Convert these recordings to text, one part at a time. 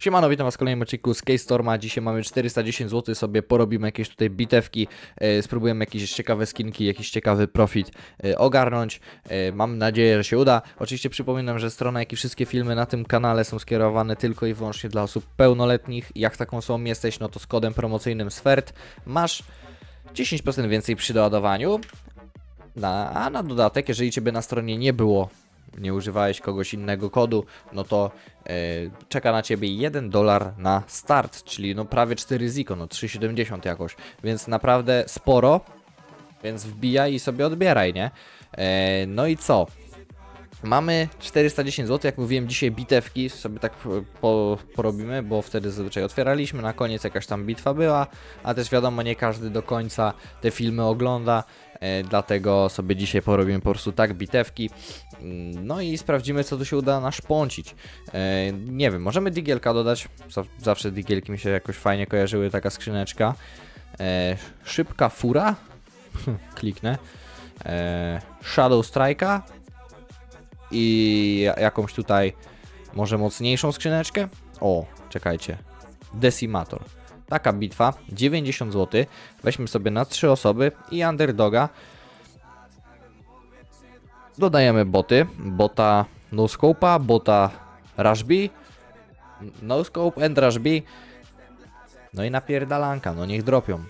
Siemano, witam was w kolejnym odcinku z K-Storma. Dzisiaj mamy 410 zł, sobie porobimy jakieś tutaj bitewki, e, spróbujemy jakieś ciekawe skinki, jakiś ciekawy profit e, ogarnąć. E, mam nadzieję, że się uda. Oczywiście przypominam, że strona, jak i wszystkie filmy na tym kanale są skierowane tylko i wyłącznie dla osób pełnoletnich. Jak taką osobą jesteś, no to z kodem promocyjnym SWERT masz 10% więcej przy doładowaniu. Na, a na dodatek, jeżeli Ciebie na stronie nie było, nie używałeś kogoś innego kodu, no to e, czeka na Ciebie 1 dolar na start, czyli no prawie 4 ziko, no 3,70 jakoś, więc naprawdę sporo, więc wbijaj i sobie odbieraj, nie? E, no i co? Mamy 410 zł, jak mówiłem dzisiaj bitewki sobie tak po, po, porobimy, bo wtedy zazwyczaj otwieraliśmy, na koniec jakaś tam bitwa była, a też wiadomo nie każdy do końca te filmy ogląda, e, dlatego sobie dzisiaj porobimy po prostu tak bitewki, Mm, no i sprawdzimy co tu się uda naszpącić. E, nie wiem, możemy digielka dodać, Zaw- zawsze digielki mi się jakoś fajnie kojarzyły, taka skrzyneczka. E, szybka fura, kliknę, Shadow Strike'a, i ja- jakąś tutaj może mocniejszą skrzyneczkę. O, czekajcie. Decimator. Taka bitwa, 90 zł. Weźmy sobie na 3 osoby i underdoga. Dodajemy boty. Bota no scope'a, bota rushby. No scope and rushby. No i napierdalanka, no niech dropią.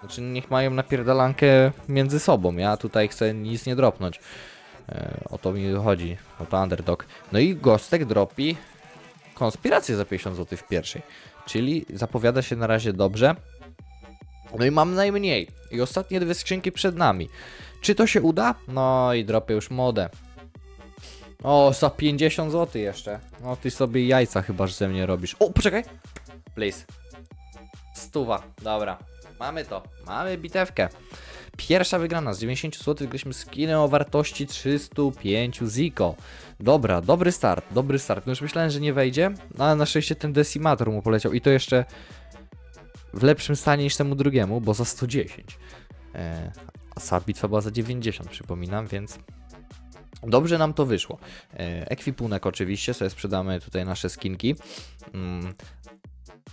Znaczy niech mają napierdalankę między sobą. Ja tutaj chcę nic nie dropnąć. E, o to mi chodzi, o to underdog. No i Gostek dropi konspirację za 50 zł w pierwszej. Czyli zapowiada się na razie dobrze. No i mam najmniej. I ostatnie dwie skrzynki przed nami. Czy to się uda? No i dropię już modę. O, za 50 zł jeszcze. No ty sobie jajca chyba ze mnie robisz. O, poczekaj. Please. Stuwa, dobra. Mamy to. Mamy bitewkę. Pierwsza wygrana z 90 zł wygraliśmy skiny o wartości 305 ziko. Dobra, dobry start, dobry start. No już myślałem, że nie wejdzie, no ale na szczęście ten decimator mu poleciał i to jeszcze w lepszym stanie niż temu drugiemu, bo za 110. E, a sama bitwa była za 90, przypominam, więc dobrze nam to wyszło. E, ekwipunek oczywiście, sobie sprzedamy tutaj nasze skinki. Mm.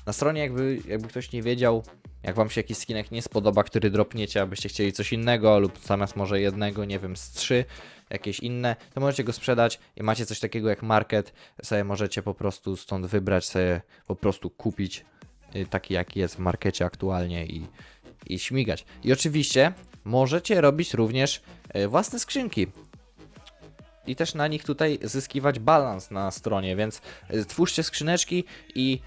Na stronie jakby, jakby ktoś nie wiedział, jak wam się jakiś skinek nie spodoba, który dropniecie, abyście chcieli coś innego, lub zamiast może jednego, nie wiem, z trzy, jakieś inne, to możecie go sprzedać i macie coś takiego jak market, sobie możecie po prostu stąd wybrać, sobie po prostu kupić y, taki jaki jest w markecie aktualnie i, i śmigać. I oczywiście możecie robić również y, własne skrzynki. I też na nich tutaj zyskiwać balans na stronie, więc y, twórzcie skrzyneczki i,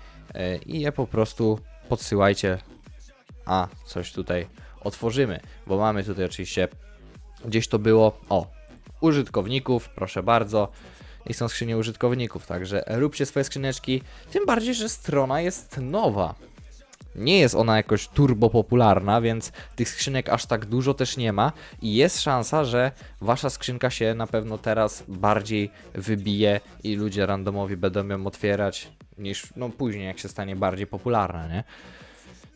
i je po prostu podsyłajcie a coś tutaj otworzymy, bo mamy tutaj oczywiście gdzieś to było, o, użytkowników, proszę bardzo. I są skrzynie użytkowników, także róbcie swoje skrzyneczki, tym bardziej, że strona jest nowa. Nie jest ona jakoś turbo popularna, więc tych skrzynek aż tak dużo też nie ma i jest szansa, że wasza skrzynka się na pewno teraz bardziej wybije i ludzie randomowi będą ją otwierać niż no później jak się stanie bardziej popularna, nie?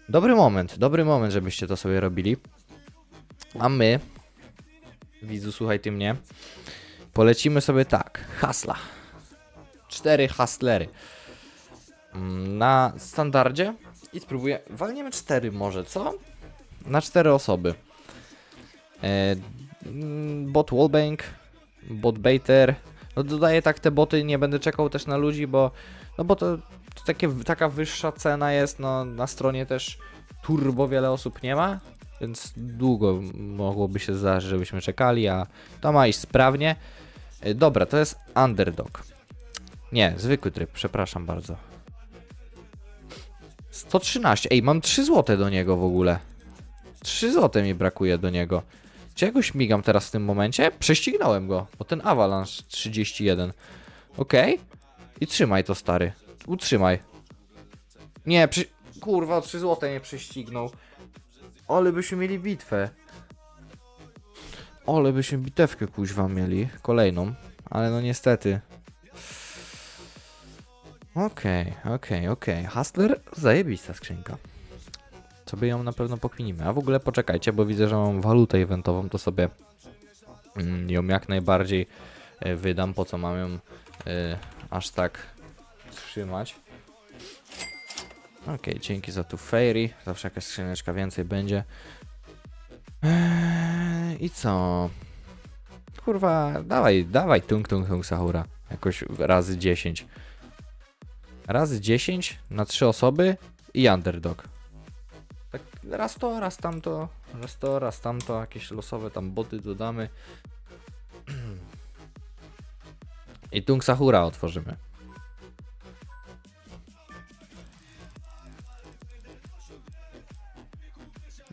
Dobry moment, dobry moment, żebyście to sobie robili. A my, widzu, słuchaj ty mnie, polecimy sobie tak, hasla. Cztery hustlery. Mm, Na standardzie i spróbuję, walniemy cztery może, co? Na cztery osoby. E, mm, bot wallbang, bot baiter. No dodaję tak te boty, nie będę czekał też na ludzi, bo no bo to, to takie, taka wyższa cena jest, no na stronie też turbo wiele osób nie ma, więc długo mogłoby się zdarzyć, żebyśmy czekali, a to ma iść sprawnie. Y, Dobra, to jest underdog. Nie, zwykły tryb, przepraszam bardzo. 113, ej, mam 3 złote do niego w ogóle. 3 złote mi brakuje do niego. Czy ja go śmigam teraz w tym momencie? Prześcignąłem go, bo ten Avalanche 31. Okej. I trzymaj to, stary. Utrzymaj. Nie, przy... Kurwa, o 3 złote nie prześcignął. Ale byśmy mieli bitwę. Ale byśmy bitewkę kuźwa mieli. Kolejną. Ale no niestety. Okej, okej, okej. Hustler, zajebista skrzynka. Sobie ją na pewno pokminimy. A w ogóle poczekajcie, bo widzę, że mam walutę eventową, to sobie mm, ją jak najbardziej e, wydam. Po co mam ją e, aż tak utrzymać. Okej, dzięki za tu Fairy. Zawsze jakaś skrzyneczka więcej będzie. Eee, I co? Kurwa, dawaj, dawaj tung tung tung Sahura. Jakoś razy 10. Razy 10 na 3 osoby i underdog. Tak raz to, raz tamto, raz to, raz tamto, jakieś losowe tam boty dodamy. I tung Sahura otworzymy.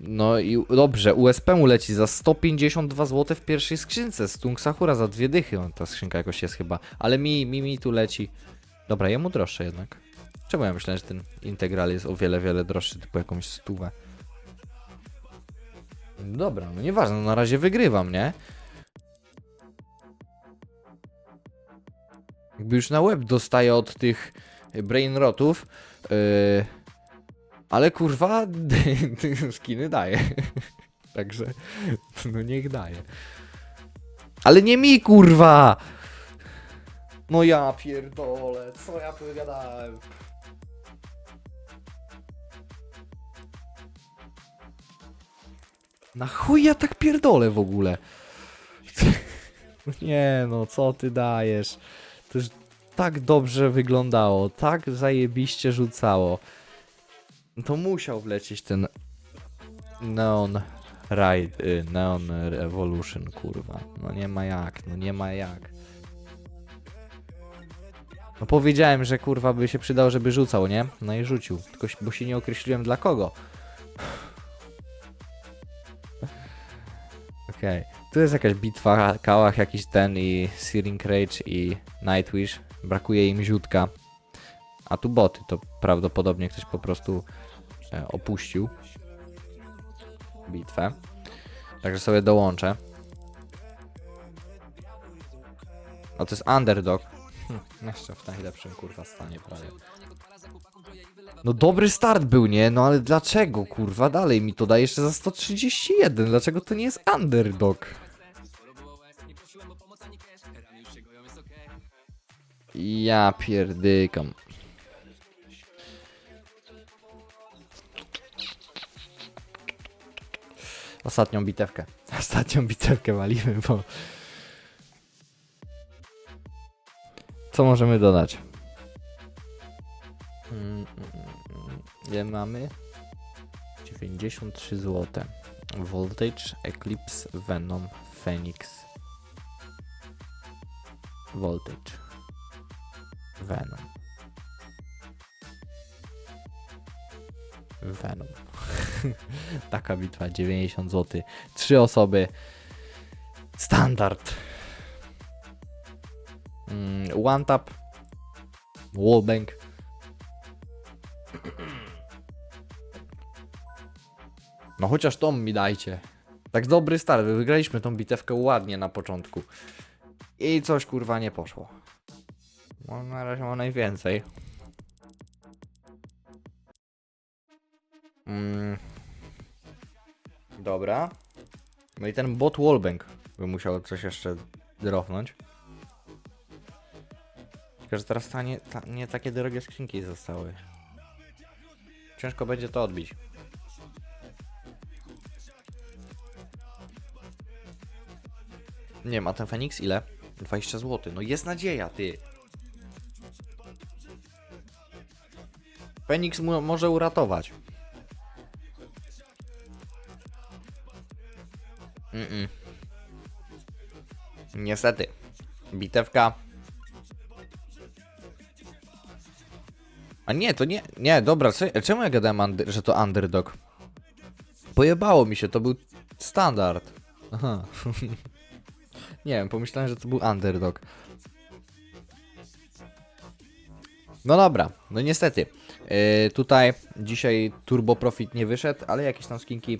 No i dobrze, USP mu leci za 152 zł w pierwszej skrzynce. Stung Sakura za dwie dychy. On, ta skrzynka jakoś jest chyba. Ale mi, mi, mi tu leci. Dobra, jemu droższe jednak. Czemu ja myślałem, że ten integral jest o wiele, wiele droższy, typu jakąś stówę. Dobra, no nieważne, no na razie wygrywam, nie? Jakby już na łeb dostaję od tych brainrotów. Yy, ale kurwa, skiny daje. Także, no niech daje. Ale nie mi kurwa! No ja pierdolę, co ja pogadałem? Na chuj ja tak pierdolę w ogóle? Nie no, co ty dajesz? To już tak dobrze wyglądało, tak zajebiście rzucało. No to musiał wlecieć ten Neon Ride, y, Neon Revolution, kurwa. No nie ma jak, no nie ma jak. No powiedziałem, że kurwa by się przydał, żeby rzucał, nie? No i rzucił, tylko bo się nie określiłem dla kogo. Okej, tu jest jakaś bitwa, Kałach jakiś ten i Searing Rage i Nightwish. Brakuje im ziutka. A tu boty, to prawdopodobnie ktoś po prostu e, opuścił bitwę. Także sobie dołączę. A to jest underdog. Hm, jeszcze w najlepszym kurwa stanie prawie. No dobry start był, nie? No ale dlaczego kurwa dalej mi to daje jeszcze za 131? Dlaczego to nie jest underdog? Ja pierdykam. Ostatnią bitewkę. Ostatnią bitewkę walimy, bo... Co możemy dodać? Mm, mm, mm. Ile mamy? 93 zł. Voltage, Eclipse, Venom, Phoenix. Voltage. Venom. Venom. Taka bitwa, 90 zł. Trzy osoby. Standard. Mm, one tap. Wallbang. No chociaż tą mi dajcie. Tak dobry start. Wygraliśmy tą bitewkę ładnie na początku. I coś kurwa nie poszło. No, na razie ma najwięcej. Mm. Dobra. No i ten bot wallbang by musiał coś jeszcze dropnąć. Tylko, że teraz ta nie, ta, nie takie drogie skrzynki zostały. Ciężko będzie to odbić. Nie ma ten Fenix ile? 20 zł. No jest nadzieja, ty. Fenix może uratować. Mm-mm. Niestety. Bitewka. A nie, to nie. Nie, dobra, czemu ja gadałem, że to underdog? Pojebało mi się, to był standard. Aha. nie wiem, pomyślałem, że to był underdog. No dobra, no niestety. Yy, tutaj dzisiaj Turbo Profit nie wyszedł, ale jakieś tam skinki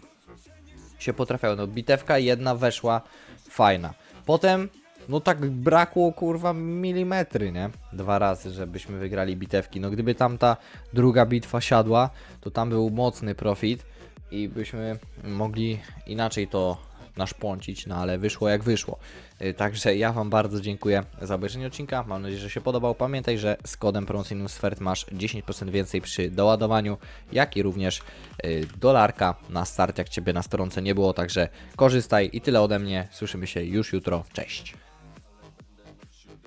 się potrafiały. No bitewka jedna weszła, fajna. Potem, no tak brakło kurwa milimetry, nie? Dwa razy, żebyśmy wygrali bitewki. No gdyby tamta druga bitwa siadła, to tam był mocny profit i byśmy mogli inaczej to naszpącić, no ale wyszło jak wyszło. Y, Także ja Wam bardzo dziękuję za obejrzenie odcinka. Mam nadzieję, że się podobał. Pamiętaj, że z kodem promocyjnym SFERT masz 10% więcej przy doładowaniu, jak i również y, dolarka na start, jak Ciebie na stronce nie było. Także korzystaj i tyle ode mnie. Słyszymy się już jutro. Cześć.